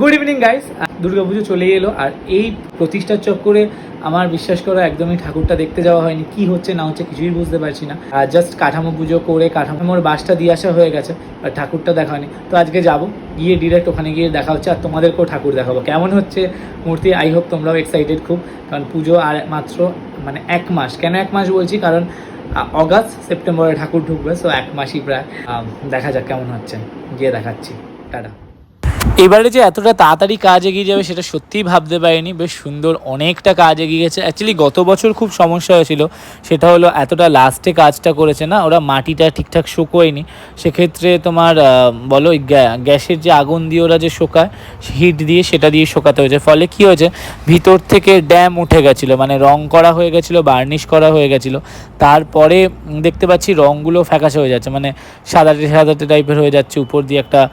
Good evening guys Durga Puja চলে এলো, আর এই প্রতিষ্ঠার চক্করে আমার বিশ্বাস করো একদমই ঠাকুরটা দেখতে যাওয়া হয়নি। কি হচ্ছে, না হচ্ছে কিছুই বুঝতে পারছি না। আর জাস্ট কাঠামো পুজো করে কাঠামোর বাসটা দিয়ে আসা হয়ে গেছে, আর ঠাকুরটা দেখা হয়নি। তো আজকে যাব, গিয়ে ডিরেক্ট ওখানে গিয়ে দেখা হচ্ছে, আর তোমাদেরকেও ঠাকুর দেখাবো। কেমন হচ্ছে মূর্তি? আই হোপ তোমরাও এক্সাইটেড খুব, কারণ পুজো আর মাত্র মানে এক মাস। কেন এক মাস বলছি? কারণ অগাস্ট সেপ্টেম্বরে ঠাকুর ঢুকবে সো এক মাসই প্রায়। দেখা যাক কেমন হচ্ছে। গিয়ে দেখাচ্ছি। টাটা। এবারে যে এতটা তাড়াতাড়ি কাজ এগিয়ে যাবে সেটা সত্যিই ভাবতে পারিনি। বেশ সুন্দর অনেকটা কাজ এগিয়ে গেছে। অ্যাকচুয়ালি গত বছর খুব সমস্যা হয়েছিল। সেটা হলো এতটা লাস্টে কাজটা করেছে না, ওরা মাটিটা ঠিকঠাক শুকোয়নি সেক্ষেত্রে তোমার বলো গ্যা- গ্যাসের যে আগুন দিয়ে ওরা যে শোকায় হিট দিয়ে সেটা দিয়ে শোকাতে হয়েছে। ফলে কি হয়েছে, ভিতর থেকে ড্যাম উঠে গেছিল মানে রং করা হয়ে গেছিল বার্নিশ করা হয়ে গেছিল। তারপরে দেখতে পাচ্ছি রঙগুলো ফ্যাকাশে হয়ে যাচ্ছে মানে সাদাটে সাদাটে টাইপের হয়ে যাচ্ছে, উপর দিয়ে একটা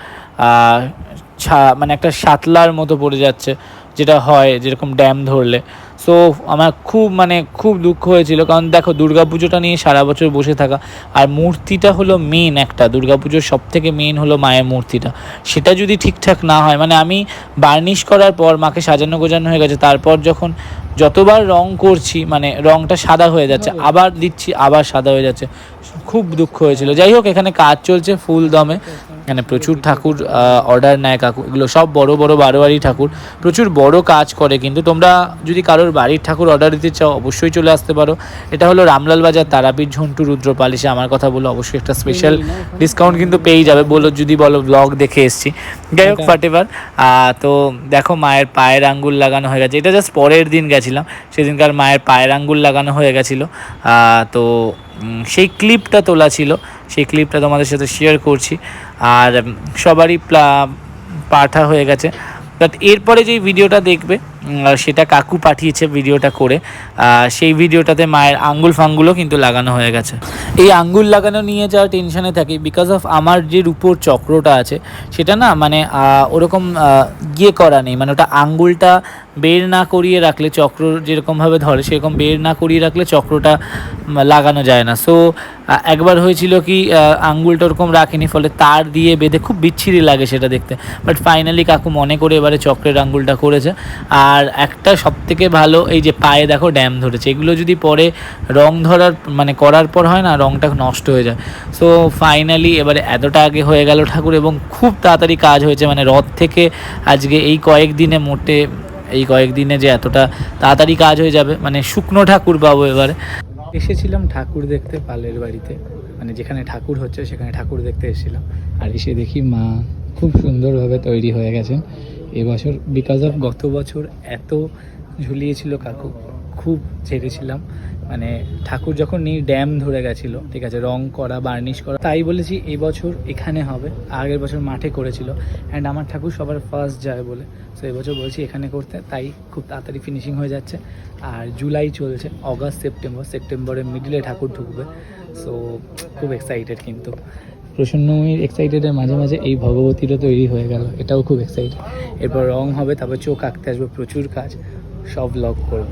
মানে একটা সাতলার মতো পড়ে যাচ্ছে যেটা হয় যেরকম ড্যাম ধরলে। সো আমার খুব মানে খুব দুঃখ হয়েছিল। কারণ দেখো দুর্গাপুজোটা নিয়ে সারা বছর বসে থাকা। আর মূর্তিটা হলো মেন একটা। দুর্গাপুজোর সব থেকে মেন হলো মায়ের মূর্তিটা। সেটা যদি ঠিকঠাক না হয় মানে আমি বার্নিশ করার পর মাকে সাজানো গোজানো হয়ে গেছে। তারপর যখন যতবার রং করছি মানে রংটা সাদা হয়ে যাচ্ছে আবার দিচ্ছি আবার সাদা হয়ে যাচ্ছে। খুব দুঃখ হয়েছিল। যাই হোক এখানে কাজ চলছে ফুল দমে। এখানে প্রচুর ঠাকুর অর্ডার নেয় কাকু। এগুলো সব বড় বড় বারোয়ারি ঠাকুর। প্রচুর বড় কাজ করে। কিন্তু তোমরা যদি কারোর বাড়ির ঠাকুর অর্ডার দিতে চাও অবশ্যই চলে আসতে পারো। এটা হলো রামলাল বাজার তারাপীঠ ঝন্টু রুদ্রপালিশে আমার কথা বলো অবশ্যই একটা স্পেশাল ডিসকাউন্ট কিন্তু পেয়েই যাবে। বলো যদি বলো ব্লগ দেখে এসছি। যাই হোক ফাটেবার তো দেখো মায়ের পায়ের আঙ্গুল লাগানো হয়ে গেছে। এটা জাস্ট পরের দিন গেছিলাম। সেদিনকার মায়ের পায়ের আঙ্গুল লাগানো হয়ে গেছিল। তো সেই ক্লিপটা তোলা ছিল। সেই ক্লিপটা তোমাদের সাথে শেয়ার করছি। আর সবারই পাঠা হয়ে গেছে। বাট এরপরে যেই ভিডিওটা দেখবে সেটা কাকু পাঠিয়েছে ভিডিওটা করে। সেই ভিডিওটাতে মায়ের আঙ্গুল ফাঙ্গুলও কিন্তু লাগানো হয়ে গেছে। এই আঙ্গুল লাগানো নিয়ে যাওয়া টেনশনে থাকি বিকজ অফ আমার যে রূপোর চক্রটা আছে, সেটা না মানে ওরকম ইয়ে করা নেই। মানে ওটা আঙ্গুলটা বের না করিয়ে রাখলে, চক্র যেরকমভাবে ধরে, সেরকম বের না করিয়ে রাখলে চক্রটা লাগানো যায় না। সো একবার হয়েছিল কি আঙ্গুলটা ওরকম রাখেনি, ফলে তার দিয়ে বেঁধে খুব বিচ্ছিরি লাগে সেটা দেখতে। বাট ফাইনালি কাকু মনে করে এবারে চক্রের আঙ্গুলটা করেছে। আর একটা সব থেকে ভালো, এই যে পায়ে দেখো ড্যাম ধরেছে, এগুলো যদি পরে রং ধরার মানে করার পর হয় না, রংটা নষ্ট হয়ে যায়। সো ফাইনালি এবারে এতটা আগে হয়ে গেল ঠাকুর এবং খুব তাড়াতাড়ি কাজ হয়েছে মানে রথ থেকে আজকে এই কয়েকদিনে মোটে, এই কয়েকদিনে যে এতটা তাড়াতাড়ি কাজ হয়ে যাবে মানে শুকনো ঠাকুর পাবো এবারে। এসেছিলাম ঠাকুর দেখতে পালের বাড়িতে মানে যেখানে ঠাকুর হচ্ছে সেখানে ঠাকুর দেখতে এসেছিলাম। আর এসে দেখি মা খুব সুন্দরভাবে তৈরি হয়ে গেছেন। এবছর বিকজ অফ গত বছর এত ঝুলিয়েছিল কাকু, খুব ছেড়েছিলাম। মানে ঠাকুর যখন নিয়ে ড্যাম ধরে গেছিল, ঠিক আছে, রং করা, বার্নিশ করা, তাই বলেছি এবছর এখানে হবে, আগের বছর মাঠে করেছিল। অ্যান্ড আমার ঠাকুর সবার ফার্স্ট যায় বলে। সো এবছর বলছি এখানে করতে, তাই খুব তাড়াতাড়ি ফিনিশিং হয়ে যাচ্ছে। আর জুলাই চলছে অগাস্ট সেপ্টেম্বর সেপ্টেম্বরের মিডিলে ঠাকুর ঢুকবে। সো খুব এক্সাইটেড কিন্তু। প্রসন্নময়ীর এক্সাইটেডের মাঝে মাঝে এই ভগবতীরও তৈরি হয়ে গেল। এটাও খুব এক্সাইটেড এরপর রং হবে, তারপর চোখ আঁকতে আসবে, প্রচুর কাজ। সব ব্লগ করব।